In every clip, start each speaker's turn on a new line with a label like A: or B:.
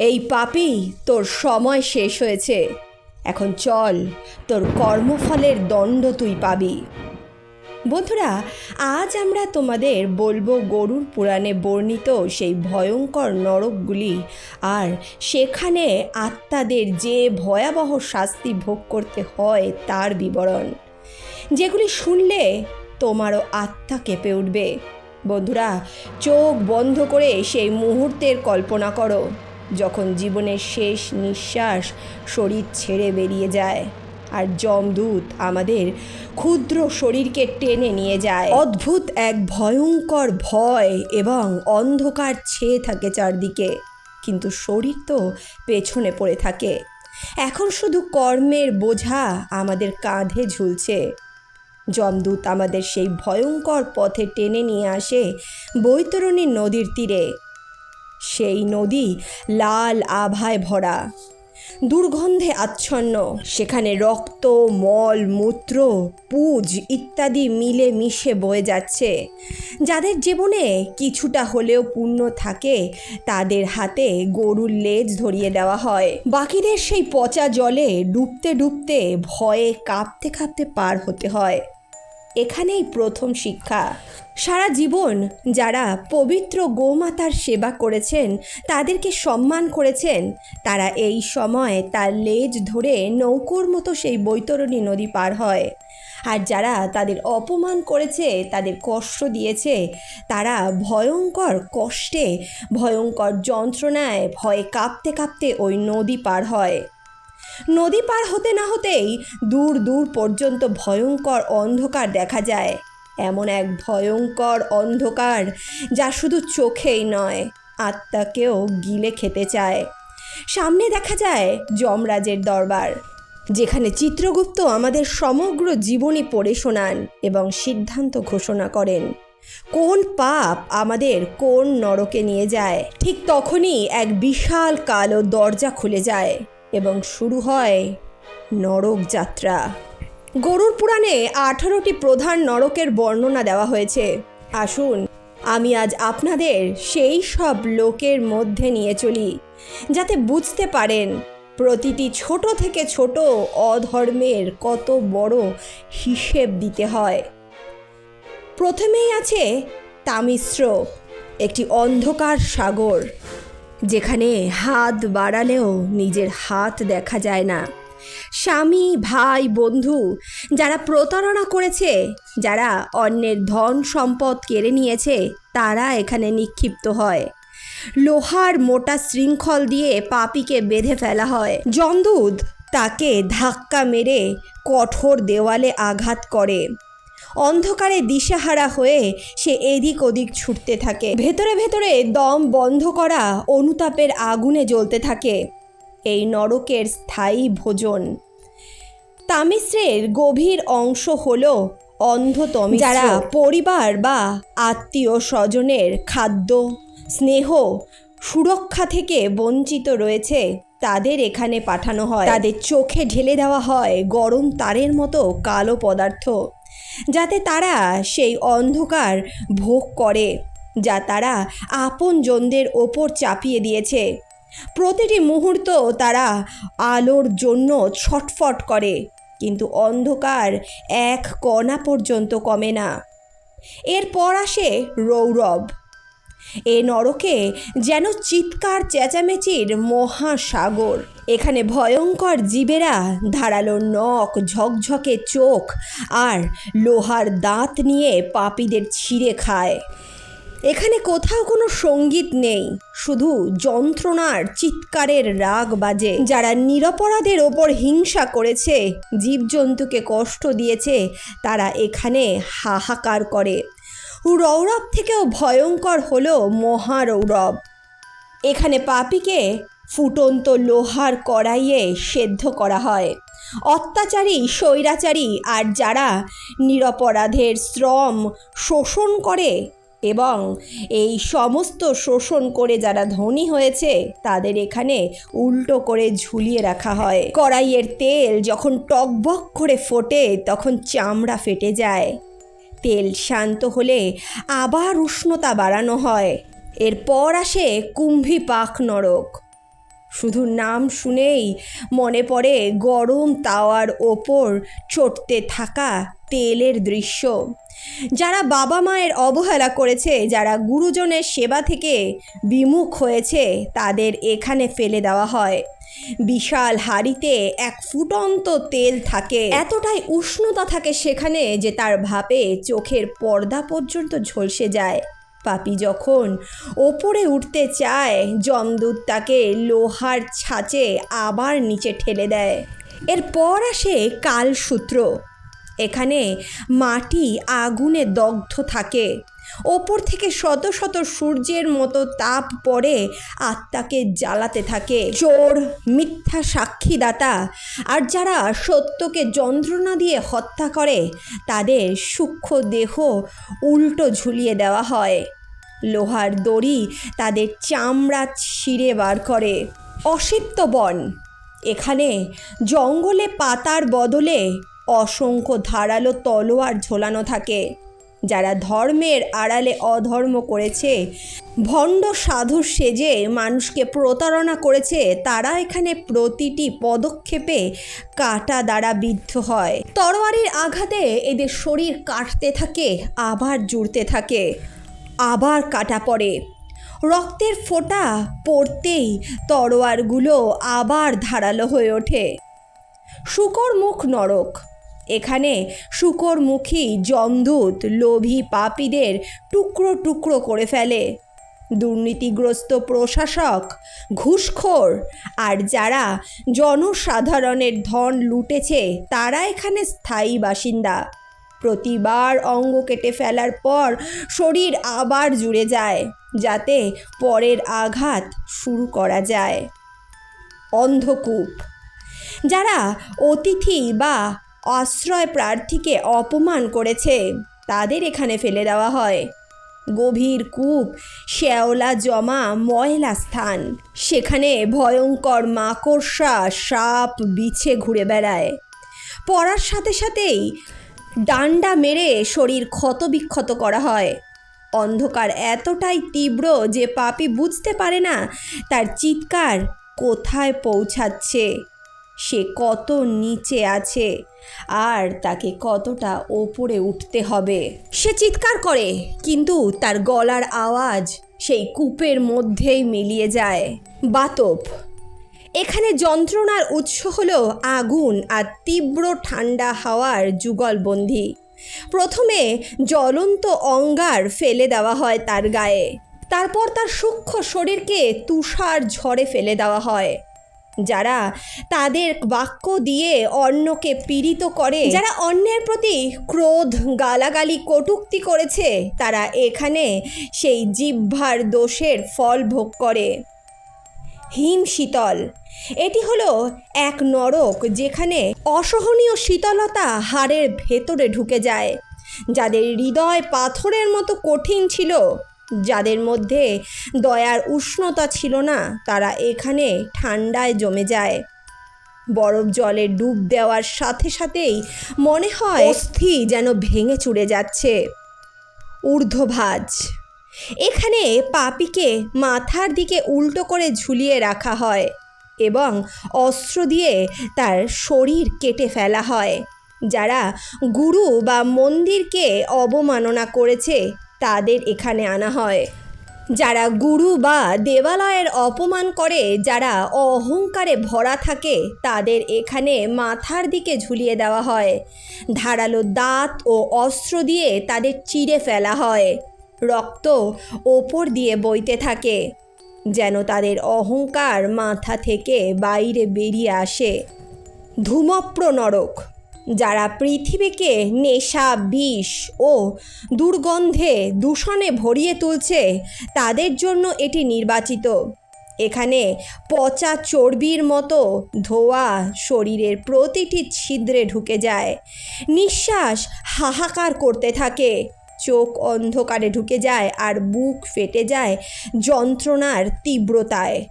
A: এই পাপি তোর সময় শেষ হয়েছে। এখন চল, তোর কর্মফলের দণ্ড তুই পাবি। বন্ধুরা, আজ আমরা তোমাদের বলব গরুর পুরাণে বর্ণিত সেই ভয়ঙ্কর নরকগুলি আর সেখানে আত্মাদের যে ভয়াবহ শাস্তি ভোগ করতে হয় তার বিবরণ। যেগুলি শুনলে তোমারও আত্মা কেঁপে উঠবে। বন্ধুরা, চোখ বন্ধ করে সেই মুহূর্তের কল্পনা করো। যখন জীবনের শেষ নিঃশ্বাস শরীর ছেড়ে বেরিয়ে যায় আর যমদূত আমাদের ক্ষুদ্র শরীরকে টেনে নিয়ে যায়। অদ্ভুত এক ভয়ঙ্কর ভয় এবং অন্ধকার ছেয়ে থাকে চারদিকে। কিন্তু শরীর তো পেছনে পড়ে থাকে। এখন শুধু কর্মের বোঝা আমাদের কাঁধে ঝুলছে। যমদূত আমাদের সেই ভয়ঙ্কর পথে টেনে নিয়ে আসে বৈতরণী নদীর তীরে। সেই নদী লাল আভায় ভরা। দুর্গন্ধে আচ্ছন্ন। সেখানে রক্ত, মল, মূত্র, পুজ ইত্যাদি মিলে মিশে বয়ে যাচ্ছে। যাদের জীবনে কিছুটা হলেও পুণ্য থাকে, তাদের হাতে গরুর লেজ ধরিয়ে দেওয়া হয়। বাকিদের সেই পচা জলে ডুবতে ডুবতে ভয়ে কাঁপতে কাঁপতে পার হতে হয়। এখানেই প্রথম শিক্ষা। সারা জীবন যারা পবিত্র গোমাতার সেবা করেছেন, তাদেরকে সম্মান করেছেন, তারা এই সময় তার লেজ ধরে নৌকোর মতো সেই বৈতরণী নদী পার হয়। আর যারা তাদের অপমান করেছে, তাদের কষ্ট দিয়েছে, তারা ভয়ঙ্কর কষ্টে, ভয়ঙ্কর যন্ত্রণায়, ভয়ে কাঁপতে কাঁপতে ওই নদী পার হয়। নদী পার হতে না হতেই দূর দূর পর্যন্ত ভয়ঙ্কর অন্ধকার দেখা যায়। এমন এক ভয়ঙ্কর অন্ধকার যা শুধু চোখেই নয়, আত্মাকেও গিলে খেতে চায়। সামনে দেখা যায় যমরাজের দরবার, যেখানে চিত্রগুপ্ত আমাদের সমগ্র জীবনী পড়ে শোনান এবং সিদ্ধান্ত ঘোষণা করেন। কোন পাপ আমাদের কোন নরকে নিয়ে যায়? ঠিক তখনই এক বিশাল কালো দরজা খুলে যায়। এবং শুরু হয় নরক যাত্রা। গরুর পুরাণে আঠারোটি প্রধান নরকের বর্ণনা দেওয়া হয়েছে। আসুন, আমি আজ আপনাদের সেই সব লোকের মধ্যে নিয়ে চলি, যাতে বুঝতে পারেন প্রতিটি ছোট থেকে ছোট অধর্মের কত বড় হিসেব দিতে হয়। প্রথমেই আছে তামিশ্র, একটি অন্ধকার সাগর। যেখানে হাত বাড়ালেও নিজের হাত দেখা যায় না। স্বামী, ভাই, বন্ধু যারা প্রতারণা করেছে, যারা অন্যের ধন সম্পদ কেড়ে নিয়েছে, তারা এখানে নিক্ষিপ্ত হয়। লোহার মোটা শৃঙ্খল দিয়ে পাপিকে বেঁধে ফেলা হয়। জমদুদ তাকে ধাক্কা মেরে কঠোর দেওয়ালে আঘাত করে। অন্ধকারে দিশাহারা হয়ে সে এদিক ওদিক ছুটতে থাকে। ভেতরে ভেতরে দম বন্ধ করা অনুতাপের আগুনে জ্বলতে থাকে। এই নরকের স্থায়ী ভোজন। তামিশ্রের গভীর অংশ হল অন্ধতম যারা পরিবার বা আত্মীয় স্বজনের খাদ্য, স্নেহ, সুরক্ষা থেকে বঞ্চিত রয়েছে, তাদের এখানে পাঠানো হয়। তাদের চোখে ঢেলে দেওয়া হয় গরম তারের মতো কালো পদার্থ। যাতে তারা সেই অন্ধকার ভোগ করে, যা তারা আপনজনদের ওপর চাপিয়ে দিয়েছে। প্রতিটি মুহূর্ত তারা আলোর জন্য ছটফট করে, কিন্তু অন্ধকার এক কণা পর্যন্ত কমে না। এরপর আসে রৌরব। এ নরকে যেন চিৎকার, চেঁচামেচির মহাসাগর। এখানে ভয়ঙ্কর জীবেরা ধারালো নখ, ঝকঝকে চোখ আর লোহার দাঁত নিয়ে পাপীদের ছিঁড়ে খায়। এখানে কোথাও কোনো সংগীত নেই, শুধু যন্ত্রণার চিৎকারের রাগ বাজে। যারা নিরপরাধের ওপর হিংসা করেছে, জীবজন্তুকে কষ্ট দিয়েছে, তারা এখানে হাহাকার করে। রৌরব থেকেও ভয়ঙ্কর হলো মহারৌরব। এখানে পাপিকে ফুটন্ত লোহার কড়াইয়ে সেদ্ধ করা হয়। অত্যাচারী, স্বৈরাচারী আর যারা নিরপরাধের শ্রম শোষণ করে এবং এই সমস্ত শোষণ করে যারা ধনী হয়েছে, তাদের এখানে উল্টো করে ঝুলিয়ে রাখা হয়। কড়াইয়ের তেল যখন টকবক করে ফোটে, তখন চামড়া ফেটে যায়। তেল শান্ত হলে আবার উষ্ণতা বাড়ানো হয়। এরপর আসে কুম্ভী পাক নরক। শুধু নাম শুনেই মনে পড়ে গরম তাওয়ার ওপর চটতে থাকা তেলের দৃশ্য। যারা বাবা মায়ের অবহেলা করেছে, যারা গুরুজনের সেবা থেকে বিমুখ হয়েছে, তাদের এখানে ফেলে দেওয়া হয়। বিশাল হাড়িতে এক ফুটন্ত তেল থাকে। এতটাই উষ্ণতা থাকে সেখানে যে তার ভাপে চোখের পর্দা পর্যন্ত ঝলসে যায়। পাপি যখন ওপরে উঠতে চায়, যমদূত তাকে লোহার ছাঁচে আবার নিচে ঠেলে দেয়। এরপর আসে কালসূত্র। এখানে মাটি আগুনে দগ্ধ থাকে। ওপর থেকে শত শত সূর্যের মতো তাপ পড়ে আত্মাকে জ্বালাতে থাকে। চোর, মিথ্যা সাক্ষীদাতা আর যারা সত্যকে যন্ত্রণা দিয়ে হত্যা করে, তাদের সূক্ষ্ম দেহ উল্টো ঝুলিয়ে দেওয়া হয়। লোহার দড়ি তাদের চামড়া ছিঁড়ে বার করে। অসিপ্ত বন, এখানে জঙ্গলে পাতার বদলে অসংখ্য ধারালো তলোয়ার ঝোলানো থাকে। যারা ধর্মের আড়ালে অধর্ম করেছে, ভণ্ড সাধু সেজে মানুষকে প্রতারণা করেছে, তারা এখানে প্রতিটি পদক্ষেপে কাটা দ্বারা বিদ্ধ হয়। তরোয়ারির আঘাতে এদের শরীর কাটতে থাকে, আবার জুড়তে থাকে, আবার কাটা পড়ে। রক্তের ফোঁটা পড়তেই তরোয়ারগুলো আবার ধারালো হয়ে ওঠে। শুকর মুখ নরক। এখানে শুকরমুখী, যমদূত, লোভী পাপীদের টুকরো টুকরো করে ফেলে। দুর্নীতিগ্রস্ত প্রশাসক, ঘুষখোর, আর যারা জনসাধারণের ধন লুটেছে, তারা এখানে স্থায়ী বাসিন্দা। প্রতিবার অঙ্গ কেটে ফেলার পর শরীর আবার জুড়ে যায়, যাতে পরের আঘাত শুরু করা যায়। অন্ধকূপ। যারা অতিথি বা আশ্রয় প্রার্থীকে অপমান করেছে। তাদের এখানে ফেলে দেওয়া হয়। গভীর কূপ, শ্যাওলা জমা, ময়লা স্থান। সেখানে ভয়ঙ্কর মাকড়সা, সাপ বিছে ঘুরে বেড়ায়। পড়ার সাথে সাথেই ডান্ডা মেরে শরীর ক্ষতবিক্ষত করা হয়। অন্ধকার এতটাই তীব্র যে পাপি বুঝতে পারে না তার চিৎকার কোথায় পৌঁছাচ্ছে। সে কত নিচে আছে আর তাকে কতটা ওপরে উঠতে হবে। সে চিৎকার করে, কিন্তু তার গলার আওয়াজ সেই কূপের মধ্যেই মিলিয়ে যায়। বাতপ, এখানে যন্ত্রণার উৎস হলো আগুন আর তীব্র ঠান্ডা হাওয়ার যুগলবন্দি। প্রথমে জ্বলন্ত অঙ্গার ফেলে দেওয়া হয় তার গায়ে, তারপর তার সূক্ষ্ম শরীরকে তুষার ঝড়ে ফেলে দেওয়া হয়। যারা তাদের বাক্য দিয়ে অন্যকে পীড়িত করে, যারা অন্যের প্রতি ক্রোধ, গালাগালি, কটূক্তি করেছে, তারা এখানে সেই জিহ্বার দোষের ফল ভোগ করে। হিম শীতল, এটি হলো এক নরক যেখানে অসহনীয় শীতলতা হাড়ের ভেতরে ঢুকে যায়, যাদের হৃদয় পাথরের মতো কঠিন ছিল। যাদের মধ্যে দয়ার উষ্ণতা ছিল না, তারা এখানে ঠান্ডায় জমে যায়। বরফ জলে ডুব দেওয়ার সাথে সাথেই মনে হয় অস্থি যেন ভেঙে চুড়ে যাচ্ছে। ঊর্ধ্বভাজ। এখানে পাপিকে মাথার দিকে উল্টো করে ঝুলিয়ে রাখা হয় এবং অস্ত্র দিয়ে তার শরীর কেটে ফেলা হয়। যারা গুরু বা মন্দিরকে অবমাননা করেছে তাদের এখানে আনা হয়। যারা গুরু বা দেবালয়ের অপমান করে, যারা অহংকারে ভরা থাকে, তাদের এখানে মাথার দিকে ঝুলিয়ে দেওয়া হয়। ধারালো দাঁত ও অস্ত্র দিয়ে তাদের চিড়ে ফেলা হয়। রক্ত ওপর দিয়ে বইতে থাকে, যেন তাদের অহংকার মাথা থেকে বাইরে বেরিয়ে আসে। ধূমপ্র নরক যারা পৃথিবীকে নেশা, বিষ ও দুর্গন্ধে দূষণে ভরিয়ে তুলছে, তাদের জন্য এটি নির্বাচিত। এখানে পচা চর্বির মতো ধোয়া শরীরের প্রতিটি ছিদ্রে ঢুকে যায়। নিঃশ্বাস হাহাকার করতে থাকে। চোখ অন্ধকারে ঢুকে যায় আর বুক ফেটে যায় যন্ত্রণার তীব্রতায়।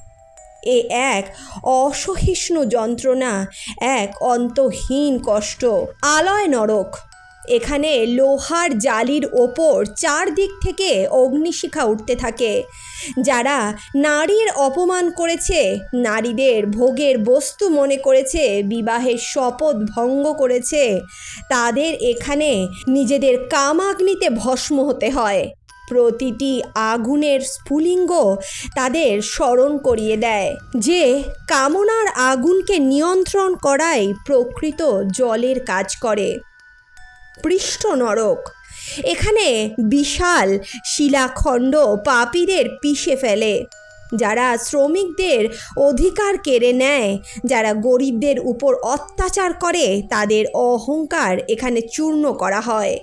A: এ এক অসহিষ্ণু যন্ত্রণা, এক অন্তহীন কষ্ট। আলয় নরক। এখানে লোহার জালির ওপর চারদিক থেকে অগ্নিশিখা উঠতে থাকে। যারা নারীর অপমান করেছে, নারীদের ভোগের বস্তু মনে করেছে, বিবাহের শপথ ভঙ্গ করেছে, তাদের এখানে নিজেদের কামাগ্নিতে ভস্ম হতে হয়। প্রতিটি আগুনের স্ফুলিঙ্গ তাদের স্মরণ করিয়ে দেয়, যে কামনার আগুনকে নিয়ন্ত্রণ করাই প্রকৃত জলের কাজ করে। পৃষ্ঠ নরক, এখানে বিশাল শিলাখণ্ড পাপীদের পিষে ফেলে। যারা শ্রমিকদের অধিকার কেড়ে নেয়, যারা গরিবদের উপর অত্যাচার করে, তাদের অহংকার এখানে চূর্ণ করা হয়।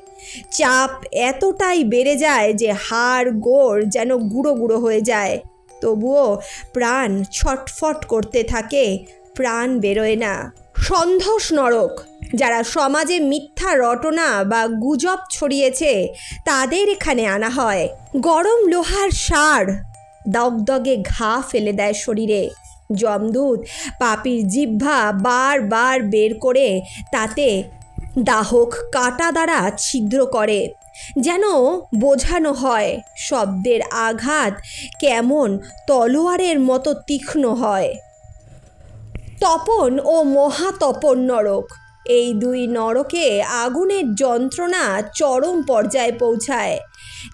A: চাপ এতটাই বেড়ে যায় যে হাড় গোড় যেন গুঁড়ো গুঁড়ো হয়ে যায়। তবুও প্রাণ ছটফট করতে থাকে, প্রাণ বেরোয় না। সন্ধস নরক, যারা সমাজে মিথ্যা রটনা বা গুজব ছড়িয়েছে, তাদের এখানে আনা হয়। গরম লোহার সার দগদগে ঘা ফেলে দেয় শরীরে। যমদূত পাপির জিহ্বা বারবার বের করে তাতে দাহক কাটা দ্বারা ছিদ্র করে, যেন বোঝানো হয় শব্দের আঘাত কেমন তলোয়ারের মতো তীক্ষ্ণ হয়। তপন ও মহাতপন নরক, এই দুই নরকে আগুনের যন্ত্রণা চরম পর্যায়ে পৌঁছায়।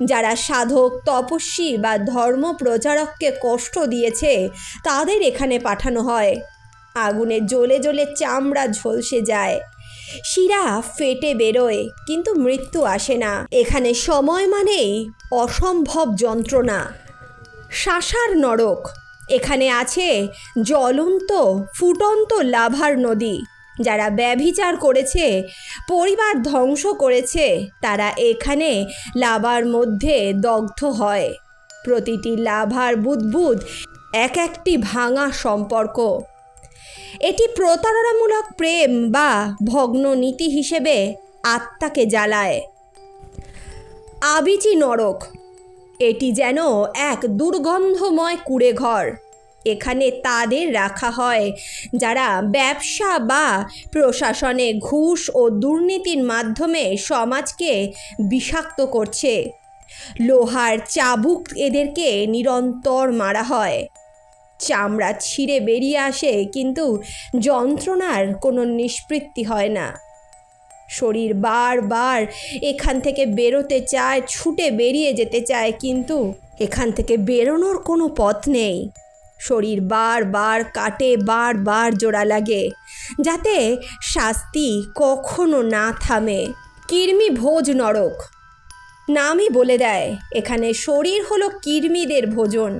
A: যারা সাধক, তপস্বী বা ধর্ম প্রচারককে কষ্ট দিয়েছে, তাদের এখানে পাঠানো হয়। আগুনে জ্বলে জ্বলে চামড়া ঝলসে যায়। শিরা ফেটে বেরোয়, কিন্তু মৃত্যু আসে না। এখানে সময় মানেই অসম্ভব যন্ত্রণা। শাসার নরক, এখানে আছে জ্বলন্ত, ফুটন্ত লাভার নদী। যারা ব্যভিচার করেছে, পরিবার ধ্বংস করেছে, তারা এখানে লাভার মধ্যে দগ্ধ হয়। প্রতিটি লাভার বুদবুদ এক একটি ভাঙা সম্পর্ক। এটি প্রতারণামূলক প্রেম বা ভগ্ন নীতি হিসেবে আত্মাকে জ্বালায়। আবিচি নরক, এটি যেন এক দুর্গন্ধময় কুড়ে ঘর এখানে তাদের রাখা হয়। যারা ব্যবসা বা প্রশাসনে ঘুষ ও দুর্নীতির মাধ্যমে সমাজকে বিষাক্ত করছে। লোহার চাবুক এদেরকে নিরন্তর মারা হয়। চামড়া ছিঁড়ে বেরিয়ে আসে, কিন্তু যন্ত্রণার কোনো নিষ্পৃত্তি হয় না। শরীর বারবার এখান থেকে বেরোতে চায়, ছুটে বেরিয়ে যেতে চায়, কিন্তু এখান থেকে বেরোনোর কোনো পথ নেই। শরীর বারবার কাটে বারবার জোড়া লাগে। যাতে শাস্তি কখনো না থামে। কৃমি ভোজ নরক। নামই বলে দেয়, এখানে শরীর হলো কৃমিদের ভোজন।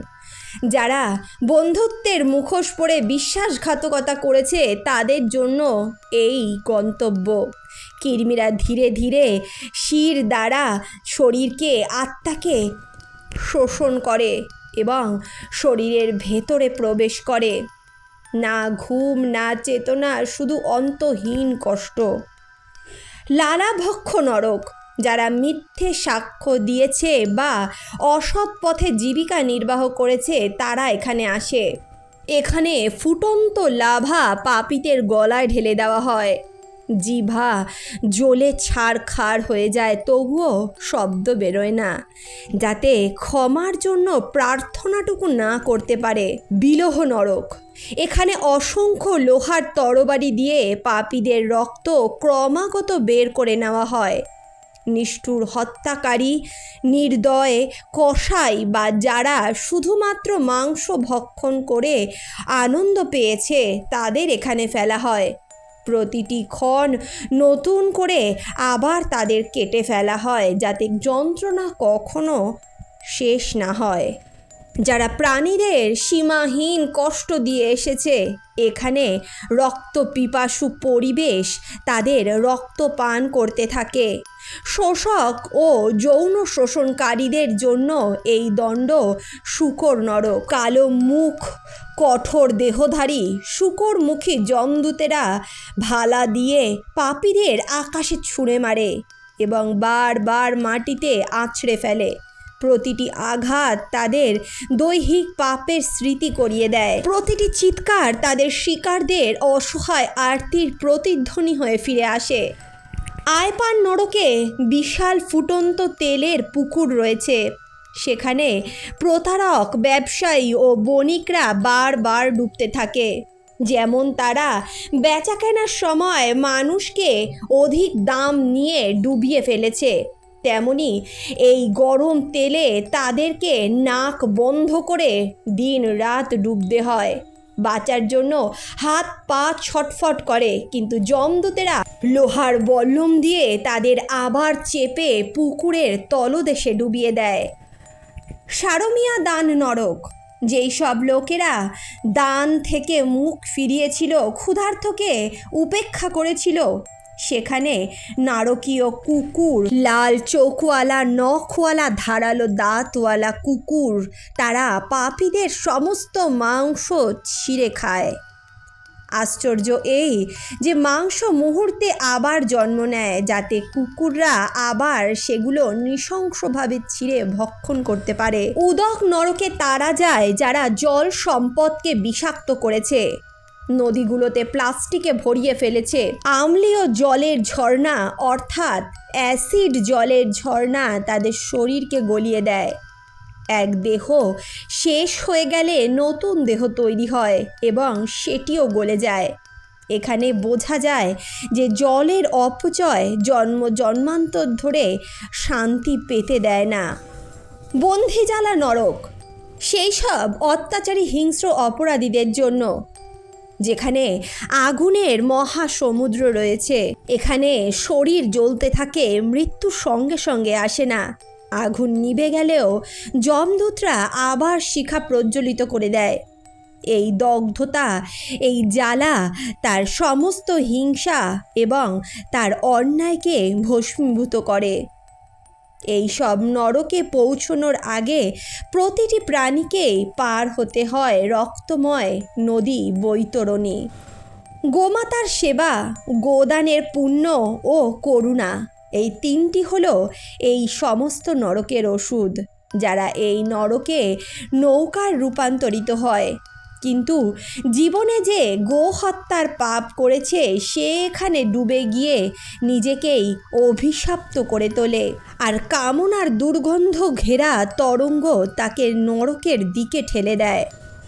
A: যারা বন্ধুত্বের মুখোশ পরে বিশ্বাসঘাতকতা করেছে, তাদের জন্য এই গন্তব্য। কৃমিরা ধীরে ধীরে শির দ্বারা শরীরকে, আত্মাকে শোষণ করে। এবং শরীরের ভেতরে প্রবেশ করে। না ঘুম, না চেতনা, শুধু অন্তহীন কষ্ট। লালাভক্ষ নরক, যারা মিথ্যে সাক্ষ্য দিয়েছে বা অসৎ পথে জীবিকা নির্বাহ করেছে, তারা এখানে আসে। এখানে ফুটন্ত লাভা পাপিতের গলায় ঢেলে দেওয়া হয়। জিভা, জ্বলে ছাড়খাড় হয়ে যায়, তবুও শব্দ বেরোয় না। যাতে ক্ষমার জন্য প্রার্থনাটুকু না করতে পারে, বিলোহ নরক। এখানে অসংখ্য লোহার তরবারি দিয়ে পাপীদের রক্ত ক্রমাগত বের করে নেওয়া হয়। নিষ্ঠুর হত্যাকারী, নির্দয় কষাই বা যারা শুধুমাত্র মাংস ভক্ষণ করে আনন্দ পেয়েছে, তাদের এখানে ফেলা হয়। প্রতিটি ক্ষণ নতুন করে আবার তাদের কেটে ফেলা হয় যাতে যন্ত্রণা কখনো শেষ না হয়। যারা প্রাণীদের সীমাহীন কষ্ট দিয়ে এসেছে, এখানে রক্ত পিপাসু পরিবেশ তাদের রক্ত পান করতে থাকে। শোষক ও যৌন শোষণকারীদের জন্য এই দণ্ড শুকর নরক। কালো মুখ, কঠোর দেহধারী, শুকরমুখী জমদূতেরা ভালা দিয়ে পাপীদের আকাশে ছুঁড়ে মারে এবং বারবার মাটিতে আছড়ে ফেলে। প্রতিটি আঘাত তাদের দৈহিক পাপের স্মৃতি করিয়ে দেয়। প্রতিটি চিৎকার তাদের শিকারদের অসহায় আরতির প্রতিধ্বনি হয়ে ফিরে আসে। আয়পান নরকে বিশাল ফুটন্ত তেলের পুকুর রয়েছে। সেখানে প্রতারক, ব্যবসায়ী ও বণিকরা বারবার ডুবতে থাকে। যেমন তারা বেচা কেনার সময় মানুষকে অধিক দাম নিয়ে ডুবিয়ে ফেলেছে। তেমনি এই গরম তেলে তাদেরকে নাক বন্ধ করে দিন রাত ডুবতে হয়। বাঁচার জন্য হাত পা ছটফট করে, কিন্তু জমদূতেরা লোহার বল্লম দিয়ে তাদের আবার চেপে পুকুরের তলদেশে ডুবিয়ে দেয়। সারমিয়া দান নরক, যেই সব লোকেরা দান থেকে মুখ ফিরিয়েছিল ক্ষুধার্থকে উপেক্ষা করেছিল সেখানে নারকীয় কুকুর, লাল চোখওয়ালা, নখওয়ালা, ধারালো দাঁতওয়ালা কুকুর, তারা পাপীদের সমস্ত মাংস ছিঁড়ে খায়। আশ্চর্য এই যে মাংস মুহূর্তে আবার জন্ম নেয়, যাতে কুকুররা আবার সেগুলো নৃশংসভাবে ছিঁড়ে ভক্ষণ করতে পারে। উদক নরকে তারা যায় যারা জল সম্পদকে বিষাক্ত করেছে। নদীগুলোতে প্লাস্টিকে ভরিয়ে ফেলেছে। আম্লীয় জলের ঝর্ণা, অর্থাৎ অ্যাসিড জলের ঝর্ণা তাদের শরীরকে গলিয়ে দেয়। এক দেহ শেষ হয়ে গেলে নতুন দেহ তৈরি হয় এবং সেটিও গলে যায়। এখানে বোঝা যায় যে জলের অপচয় জন্ম জন্মান্তর ধরে শান্তি পেতে দেয় না। বন্ধি জ্বালা নরক, সেই সব অত্যাচারী হিংস্র অপরাধীদের জন্য যেখানে আগুনের মহাসমুদ্র রয়েছে, এখানে শরীর জ্বলতে থাকে মৃত্যুর সঙ্গে সঙ্গে আসে না। আগুন নিভে গেলেও যমদূতরা আবার শিখা প্রজ্বলিত করে দেয়। এই দগ্ধতা, এই জ্বালা, তার সমস্ত হিংসা এবং তার অন্যায়কে ভস্মীভূত করে। এই সব নরকে পৌঁছনোর আগে প্রতিটি প্রাণীকেই পার হতে হয় রক্তময় নদী বৈতরণী। গোমাতার সেবা, গোদানের পুণ্য ও করুণা, এই তিনটি হল এই সমস্ত নরকের ওষুধ, যারা এই নরকে নৌকার রূপান্তরিত হয়। কিন্তু জীবনে যে গোহত্যার পাপ করেছে, সে এখানে ডুবে গিয়ে নিজেকেই অভিশপ্ত করে তোলে। আর কামনার দুর্গন্ধ ঘেরা তরঙ্গ তাকে নরকের দিকে ঠেলে দেয়।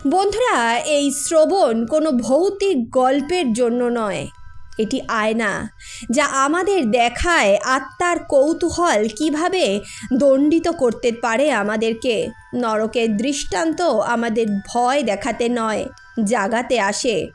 A: বন্ধুরা, এই শ্রবণ কোনো ভৌতিক গল্পের জন্য নয়। এটি আয়না, যা আমাদের দেখায় আত্মার কৌতূহল কীভাবে দণ্ডিত করতে পারে আমাদেরকে। নরকের দৃষ্টান্ত আমাদের ভয় দেখাতে নয়, জাগাতে আসে।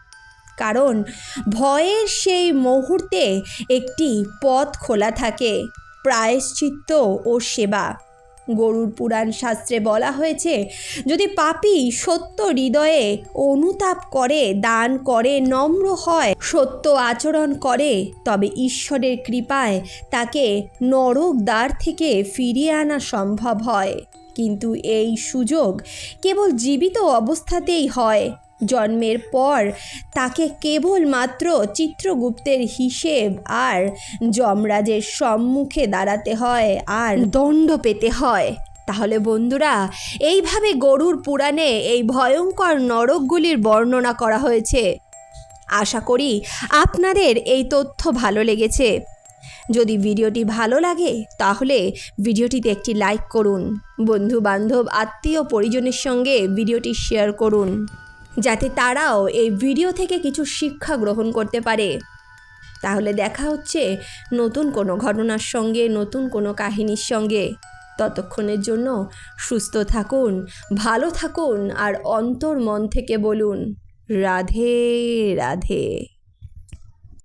A: কারণ ভয়ের সেই মুহূর্তে একটি পথ খোলা থাকে, প্রায়শ্চিত্ত ও সেবা। গরুর পুরাণ শাস্ত্রে বলা হয়েছে, যদি পাপি সত্য হৃদয়ে অনুতাপ করে, দান করে, নম্র হয়, সত্য আচরণ করে, তবে ঈশ্বরের কৃপায় তাকে নরক দ্বার থেকে ফিরিয়ে আনা সম্ভব হয়। কিন্তু এই সুযোগ কেবল জীবিত অবস্থাতেই হয়। জন্মের পর তাকে কেবলমাত্র চিত্রগুপ্তের হিসেব আর যমরাজের সম্মুখে দাঁড়াতে হয় আর দণ্ড পেতে হয়। তাহলে বন্ধুরা, এইভাবে গরুর পুরাণে এই ভয়ঙ্কর নরকগুলির বর্ণনা করা হয়েছে। আশা করি আপনাদের এই তথ্য ভালো লেগেছে। যদি ভিডিওটি ভালো লাগে, তাহলে ভিডিওটিতে একটি লাইক করুন। বন্ধু বান্ধব আত্মীয় পরিজনের সঙ্গে ভিডিওটি শেয়ার করুন। যাতে তারাও এই ভিডিও থেকে কিছু শিক্ষা গ্রহণ করতে পারে। তাহলে দেখা হচ্ছে নতুন কোনো ঘটনার সঙ্গে, নতুন কোনো কাহিনীর সঙ্গে। ততক্ষণের জন্য সুস্থ থাকুন, ভালো থাকুন আর অন্তর মন থেকে বলুন, রাধে রাধে।